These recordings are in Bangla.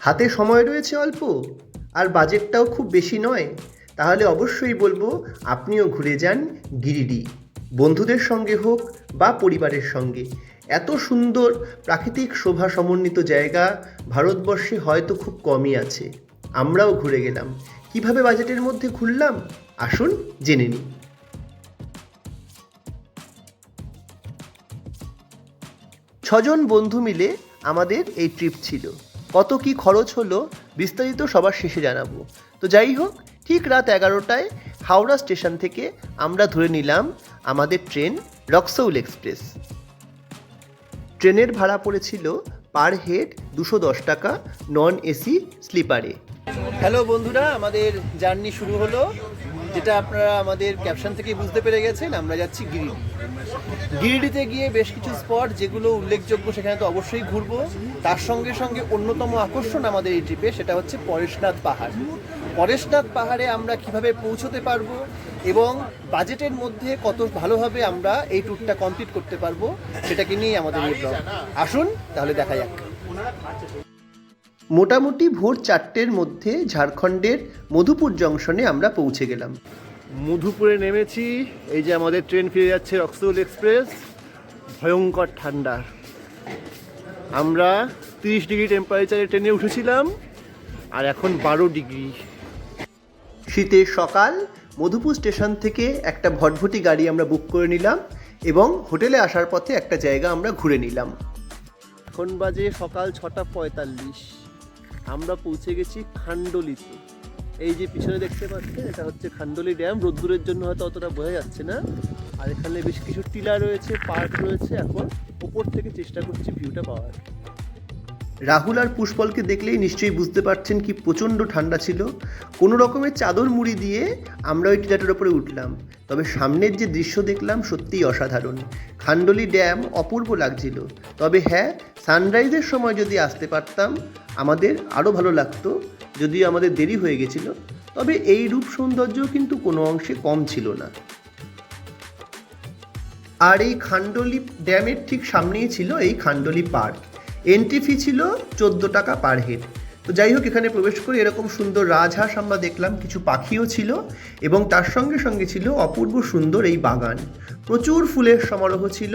হাতে সময় রয়েছে অল্প। আর বাজেটটাও খুব বেশি নয়। তাহলে অবশ্যই বলব, আপনিও ঘুরে যান গিরিডি। বন্ধুদের সঙ্গে হোক বা পরিবারের সঙ্গে। এত সুন্দর প্রাকৃতিক শোভা সমন্বিত জায়গা ভারতবর্ষে হয়তো খুব কমই আছে। আমরাও ঘুরে গেলাম। কীভাবে বাজেটের মধ্যে ঘুরলাম? আসুন জেনে নিই। ছজন বন্ধু মিলে আমাদের এই ট্রিপ ছিল। কত কি খরচ হলো বিস্তারিত সবার শেষে জানাব। তো যাই হোক, ঠিক রাত এগারোটায় হাওড়া স্টেশন থেকে আমরা ধরে নিলাম আমাদের ট্রেন রক্সৌল এক্সপ্রেস। ট্রেনের ভাড়া পড়েছিল পার হেড দুশো দশ টাকা, নন এসি স্লিপারে। হ্যালো বন্ধুরা, আমাদের জার্নি শুরু হলো। যেটা আপনারা আমাদের ক্যাপশন থেকে বুঝতে পেরে গেছেন, আমরা যাচ্ছি গিরিডি। গিরিডিতে গিয়ে বেশ কিছু স্পট যেগুলো উল্লেখযোগ্য, সেখানে তো অবশ্যই ঘুরবো। তার সঙ্গে সঙ্গে অন্যতম আকর্ষণ আমাদের এই ট্রিপে সেটা হচ্ছে পরেশনাথ পাহাড়। পরেশনাথ পাহাড়ে আমরা কীভাবে পৌঁছতে পারব এবং বাজেটের মধ্যে কত ভালোভাবে আমরা এই ট্যুরটা কমপ্লিট করতে পারব, সেটাকে নিয়েই আমাদের আসুন, তাহলে দেখা যাক। মোটামুটি ভোর চারটের মধ্যে ঝাড়খণ্ডের মধুপুর জংশনে আমরা পৌঁছে গেলাম। মধুপুরে নেমেছি এই যে আমাদের ট্রেন ফিরে যাচ্ছে রক্সৌল এক্সপ্রেস। ভয়ঙ্কর ঠান্ডা। আমরা তিরিশ ডিগ্রি টেম্পারেচারে ট্রেনে উঠেছিলাম আর এখন বারো ডিগ্রি। শীতের সকাল মধুপুর স্টেশন থেকে একটা ভটভটি গাড়ি আমরা বুক করে নিলাম এবং হোটেলে আসার পথে একটা জায়গা আমরা ঘুরে নিলাম। এখন বাজে সকাল ছটা পঁয়তাল্লিশ। আমরা পৌঁছে গেছি খান্ডলিতে। এই যে পিছনে দেখতে পাচ্ছেন, এটা হচ্ছে খান্ডলি ড্যাম। রোদ্দুরের জন্য হয়তো অতটা বোঝা যাচ্ছে না। আর এখানে বেশ কিছু টিলা রয়েছে, পার্ক রয়েছে এখন। ওপর থেকে চেষ্টা করছি ভিউটা পাওয়ার। রাহুল আর পুষ্পলকে দেখলেই নিশ্চয়ই বুঝতে পারছেন কি প্রচণ্ড ঠান্ডা ছিল। কোনো রকমের চাদর মুড়ি দিয়ে আমরা ওই টিলাটার ওপরে উঠলাম। তবে সামনের যে দৃশ্য দেখলাম সত্যিই অসাধারণ। খান্ডলি ড্যাম অপূর্ব লাগছিল। তবে হ্যাঁ সানরাইজের সময় যদি আসতে পারতাম, আমাদের আরও ভালো লাগতো, যদিও আমাদের দেরি হয়ে গেছিল। তবে এই রূপ সৌন্দর্য কিন্তু কোনো অংশে কম ছিল না। আর এই খান্ডলি ড্যামের ঠিক সামনেই ছিল এই খান্ডলি পার্ক। এন্ট্রি ফি ছিল চোদ্দ টাকা পার হেড তো যাই হোক, এখানে প্রবেশ করে এরকম সুন্দর রাজহাঁস আমরা দেখলাম, কিছু পাখিও ছিল এবং তার সঙ্গে সঙ্গে ছিল অপূর্ব সুন্দর এই বাগান। প্রচুর ফুলের সমারোহ ছিল,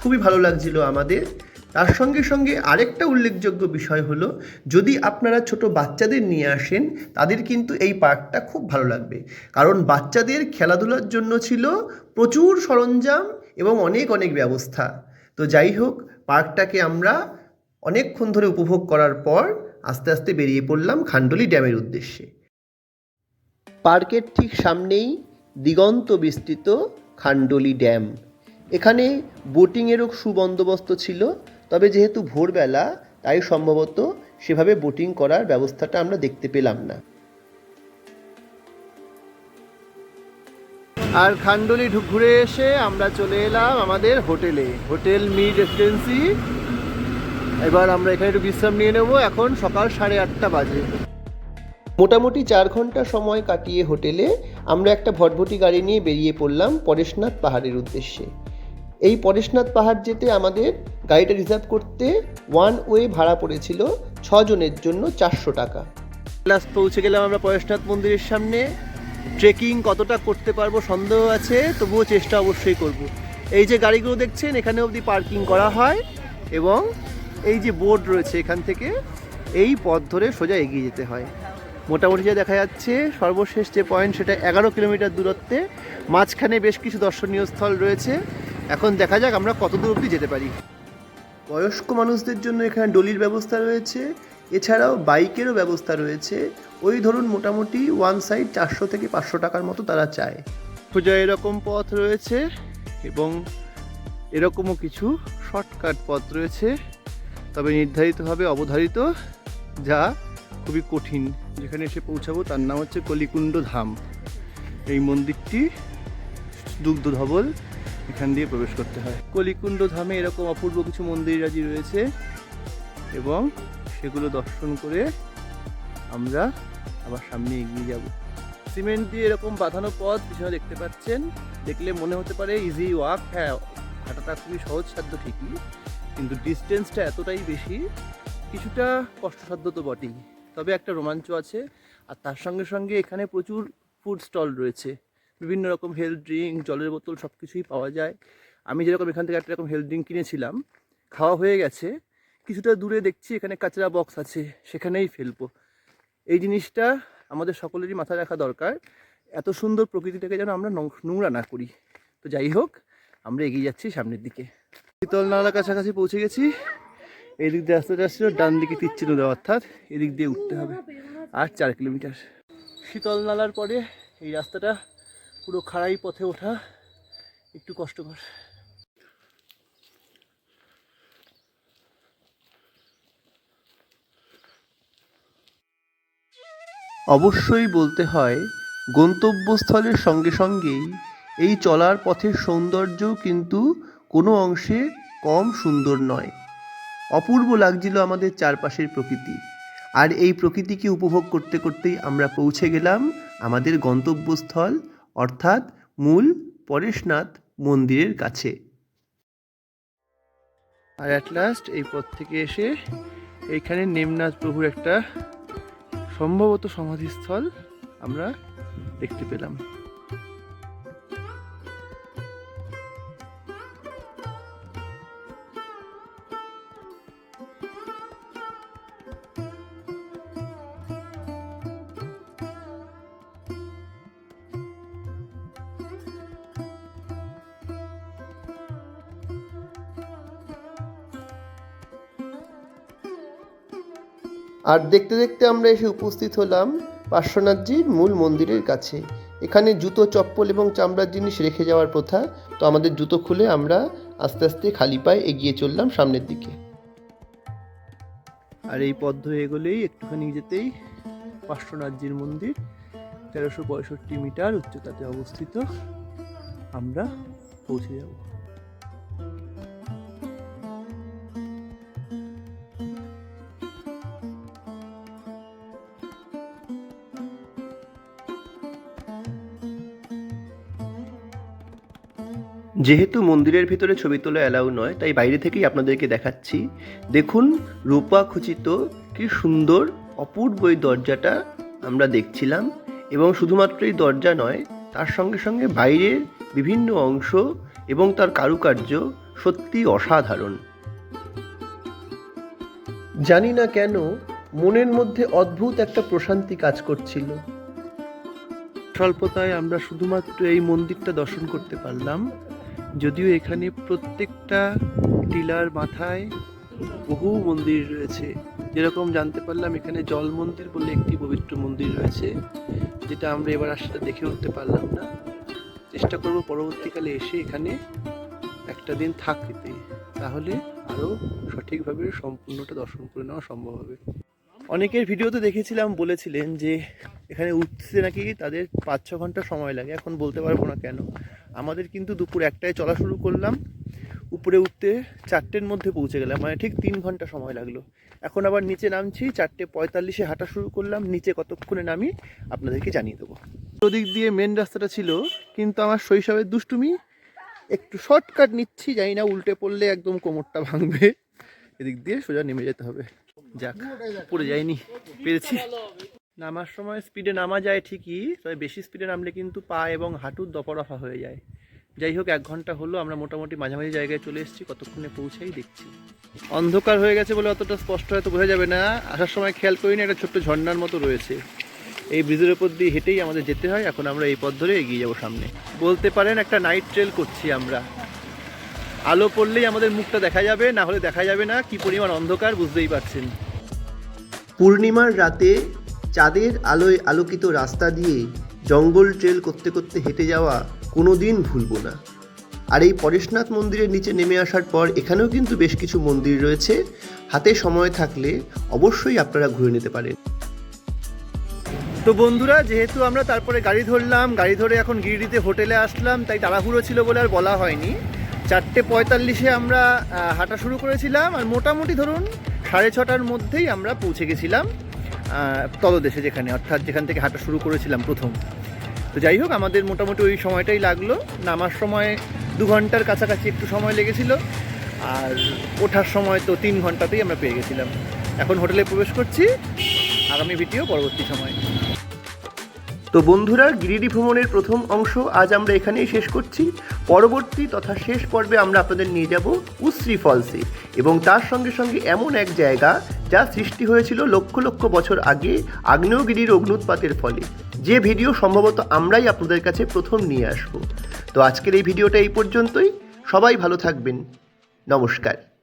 খুবই ভালো লাগছিল আমাদের। তার সঙ্গে সঙ্গে আরেকটা উল্লেখযোগ্য বিষয় হলো, যদি আপনারা ছোট বাচ্চাদের নিয়ে আসেন, তাদের কিন্তু এই পার্কটা খুব ভালো লাগবে। কারণ বাচ্চাদের খেলাধুলার জন্য ছিল প্রচুর সরঞ্জাম এবং অনেক অনেক ব্যবস্থা। তো যাই হোক, পার্কটাকে আমরা অনেকক্ষণ ধরে উপভোগ করার পর আস্তে আস্তে বেরিয়ে পড়লাম খান্ডলি ড্যামের উদ্দেশ্যে। পার্কের ঠিক সামনেই দিগন্ত বিস্তৃত খান্ডলি ড্যাম। এখানে বোটিংয়েরও সুবন্দোবস্ত ছিল, তবে যেহেতু ভোরবেলা, তাই সম্ভবত সেভাবে বোটিং করার ব্যবস্থাটা আমরা দেখতে পেলাম না। আর খান্ডলি ঘুরে এসে আমরা চলে এলাম আমাদের হোটেলে। হোটেল মি রেসিডেন্সি এবার আমরা এখানে একটু বিশ্রাম নিয়ে নেব। এখন সকাল সাড়ে আটটা বাজে। মোটামুটি চার ঘণ্টা সময় কাটিয়ে হোটেলে আমরা একটা ভটভটি গাড়ি নিয়ে বেরিয়ে পড়লাম পরেশনাথ পাহাড়ের উদ্দেশ্যে। এই পরেশনাথ পাহাড় যেতে আমাদের গাড়িটা রিজার্ভ করতে ওয়ান ওয়ে ভাড়া পড়েছিল ছজনের জন্য চারশো টাকা। লাস্ট পৌঁছে গেলাম আমরা পরেশনাথ মন্দিরের সামনে। ট্রেকিং কতটা করতে পারব সন্দেহ আছে, তবুও চেষ্টা অবশ্যই করব। এই যে গাড়িগুলো দেখছেন, এখানে অবধি পার্কিং করা হয় এবং এই যে বোর্ড রয়েছে এখান থেকে, এই পথ ধরে সোজা এগিয়ে যেতে হয়। মোটামুটি যা দেখা যাচ্ছে, সর্বশেষ যে পয়েন্ট সেটা এগারো কিলোমিটার দূরত্বে, মাঝখানে বেশ কিছু দর্শনীয় স্থল রয়েছে। এখন দেখা যাক আমরা কত দূর অবধি যেতে পারি। বয়স্ক মানুষদের জন্য এখানে ডলির ব্যবস্থা রয়েছে। এছাড়াও বাইকেরও ব্যবস্থা রয়েছে। ওই ধরুন মোটামুটি ওয়ান সাইড চারশো থেকে পাঁচশো টাকার মতো তারা চায়। সোজা এরকম পথ রয়েছে এবং এরকমও কিছু শর্টকাট পথ রয়েছে। তবে নির্ধারিতভাবে অবধারিত যা খুবই কঠিন। যেখানে এসে পৌঁছাবো তার নাম হচ্ছে কলিকুণ্ড ধাম। এই মন্দিরটি দুগ্ধ ধবল এখান দিয়ে প্রবেশ করতে হয়। কলিকুণ্ড ধামে এরকম অপূর্ব কিছু মন্দিরাজি রয়েছে এবং সেগুলো দর্শন করে আমরা আবার সামনে এগিয়ে যাব। সিমেন্ট দিয়ে এরকম বাঁধানো পথ পিছনে দেখতে পাচ্ছেন। দেখলে মনে হতে পারে ইজি ওয়াক হ্যাঁ হাঁটাটা খুবই সহজ, সাধ্য ঠিকই। কিন্তু ডিস্টেন্সটা এতটাই বেশি, কিছুটা কষ্টসাধ্য তো বটেই। তবে একটা রোমাঞ্চ আছে, আর তার সঙ্গে সঙ্গে এখানে প্রচুর ফুড স্টল রয়েছে। বিভিন্ন রকম হেলথ ড্রিঙ্ক জলের বোতল সব কিছুই পাওয়া যায়। আমি যেরকম এখান থেকে একটা রকম হেলথ ড্রিঙ্ক কিনেছিলাম, খাওয়া হয়ে গেছে। কিছুটা দূরে দেখছি এখানে কাঁচরা বক্স আছে, সেখানেই ফেলব। এই জিনিসটা আমাদের সকলেরই মাথায় রাখা দরকার, এত সুন্দর প্রকৃতিটাকে যেন আমরা নোংরা না করি। তো যাই হোক, আমরা এগিয়ে যাচ্ছি সামনের দিকে। শীতল নালার কাছাকাছি পৌঁছে গেছি। এদিক দিয়ে রাস্তাটা আসছিল, ডান দিকে তীরছি নদী অর্থাৎ এদিক দিয়ে উঠতে হবে, আর চার কিলোমিটার। শীতল নালার পরে এই রাস্তাটা পুরো খাড়াই পথে ওঠা একটু কষ্টকর। অবশ্যই বলতে হয়, গন্তব্যস্থলের সঙ্গে সঙ্গেই এই চলার পথের সৌন্দর্য কিন্তু কোনো অংশে কম সুন্দর নয়। অপূর্ব লাগছিল আমাদের চারপাশের প্রকৃতি। আর এই প্রকৃতিকে উপভোগ করতে করতেই আমরা পৌঁছে গেলাম আমাদের গন্তব্যস্থল, অর্থাৎ মূল পরেশনাথ মন্দিরের কাছে। আর অ্যাট লাস্ট এই পথ থেকে এসে এইখানে নেমনাথ প্রভুর একটা সম্ভবত সমাধিস্থল আমরা দেখতে পেলাম। আর দেখতে দেখতে আমরা এসে উপস্থিত হলাম পার্শ্বনাথজির মূল মন্দিরের কাছে। এখানে জুতো, চপ্পল এবং চামড়ার জিনিস রেখে যাওয়ার প্রথা, তো আমাদের জুতো খুলে আমরা আস্তে আস্তে খালি পায়ে এগিয়ে চললাম সামনের দিকে। আর এই পথ ধরে এগোলেই একটুখানি যেতেই পার্শ্বনাথজির মন্দির, তেরোশো পঁয়ষট্টি মিটার উচ্চতাতে অবস্থিত, আমরা পৌঁছে যাব। যেহেতু মন্দিরের ভিতরে ছবি তোলা অ্যালাউ নয়, তাই বাইরে থেকেই আপনাদেরকে দেখাচ্ছি। দেখুন, রূপা খচিত কি সুন্দর, অপূর্ব এই দরজাটা আমরা দেখছিলাম। এবং শুধুমাত্র এই দরজা নয়, তার সঙ্গে সঙ্গে বাইরের বিভিন্ন অংশ এবং তার কারুকার্য সত্যি অসাধারণ। জানি না কেন, মনের মধ্যে অদ্ভুত একটা প্রশান্তি কাজ করছিল। স্বল্পতায় আমরা শুধুমাত্র এই মন্দিরটা দর্শন করতে পারলাম। যদিও এখানে প্রত্যেকটা টিলার মাথায় বহু মন্দির রয়েছে। যেরকম জানতে পারলাম, এখানে জল মন্দির বলে একটি পবিত্র মন্দির রয়েছে, যেটা আমরা এবার আর সেটা দেখে উঠতে পারলাম না। চেষ্টা করব পরবর্তীকালে এসে এখানে একটা দিন থাকতে। তাহলে আরও সঠিকভাবে সম্পূর্ণটা দর্শন করে নেওয়া সম্ভব হবে। অনেকের ভিডিওতে দেখেছিলাম, বলেছিলেন যে এখানে উঠতে নাকি তাদের পাঁচ ছ ঘণ্টা সময় লাগে। এখন বলতে পারব না কেন। আমাদের কিন্তু দুপুর একটায় চলা শুরু করলাম। উপরে উঠতে চারটের মধ্যে পৌঁছে গেলাম মানে ঠিক তিন ঘণ্টা সময় লাগল। এখন আবার নিচে নামছি, চারটে পঁয়তাল্লিশে হাঁটা শুরু করলাম, নিচে কতক্ষণে নামি আপনাদেরকে জানিয়ে দেবো। ওদিক দিয়ে মেন রাস্তাটা ছিল, কিন্তু আমার শৈশবের দুষ্টুমি, একটু শর্টকাট নিচ্ছি, জানি না উল্টে পড়লে একদম কোমরটা ভাঙবে। এদিক দিয়ে সোজা নেমে যেতে হবে। যাক পড়ে যায়নি পেরেছি। নামার সময় স্পিডে নামা যায় ঠিকই, তবে বেশি স্পিডে নামলে কিন্তু পা এবং হাঁটুর দপরফা হয়ে যায়। যাই হোক, এক ঘণ্টা হলো, আমরা মোটামুটি মাঝামাঝি জায়গায় চলে এসেছি, কতক্ষণে পৌঁছেই দেখছি। অন্ধকার হয়ে গেছে বলে অতটা স্পষ্ট হয়তো বোঝা যাবে না, আসার সময় খেয়াল করিনি, একটা ছোট্ট ঝর্ণার মতো রয়েছে। এই ব্রিজের উপর দিয়ে হেঁটেই আমাদের যেতে হয়, এখন আমরা এই পথ ধরে এগিয়ে যাব সামনে। বলতে পারেন, একটা নাইট ট্রেল করছি আমরা। আলো পড়লেই আমাদের মুখটা দেখা যাবে, না হলে দেখা যাবে না, কি পরিমাণ অন্ধকার বুঝতেই পারছেন। পূর্ণিমার রাতে চাঁদের আলোয় আলোকিত রাস্তা দিয়ে জঙ্গল ট্রেল করতে করতে হেঁটে যাওয়া কোনো দিন ভুলব না। আর এই পরেশনাথ মন্দিরের নিচে নেমে আসার পর এখানেও কিন্তু বেশ কিছু মন্দির রয়েছে। হাতে সময় থাকলে অবশ্যই আপনারা ঘুরে নিতে পারেন। তো বন্ধুরা, যেহেতু আমরা তারপরে গাড়ি ধরলাম, গাড়ি ধরে এখন গিরিডিতে হোটেলে আসলাম, তাই তাড়াহুড়ো ছিল বলে আর বলা হয়নি। চারটে পঁয়তাল্লিশে আমরা হাঁটা শুরু করেছিলাম, আর মোটামুটি ধরুন সাড়ে ছটার মধ্যেই আমরা পৌঁছে গেছিলাম। তলদেশে যেখানে, অর্থাৎ যেখান থেকে হাঁটা শুরু করেছিলাম প্রথম। তো যাই হোক, আমাদের মোটামুটি ওই সময়টাই লাগল। নামার সময় দু ঘণ্টার কাছাকাছি একটু সময় লেগেছিল। আর ওঠার সময় তো তিন ঘন্টাতেই আমরা পেয়ে গেছিলাম। এখন হোটেলে প্রবেশ করছি। আগামী ভিডিও পরবর্তী সময়। তো বন্ধুরা, গিরিডি ভ্রমণের প্রথম অংশ আজ আমরা এখানেই শেষ করছি। পরবর্তী তথা শেষ পর্বে আমরা আপনাদের নিয়ে যাব উশ্রী ফলসে। এবং তার সঙ্গে সঙ্গে এমন এক জায়গা যা সৃষ্টি হয়েছিল লক্ষ লক্ষ বছর আগে আগ্নেয়গিরির অগ্নুৎপাতের ফলে। যে ভিডিও সম্ভবত আমরাই আপনাদের কাছে প্রথম নিয়ে আসব। তো আজকের এই ভিডিওটা এই পর্যন্তই। সবাই ভালো থাকবেন। নমস্কার।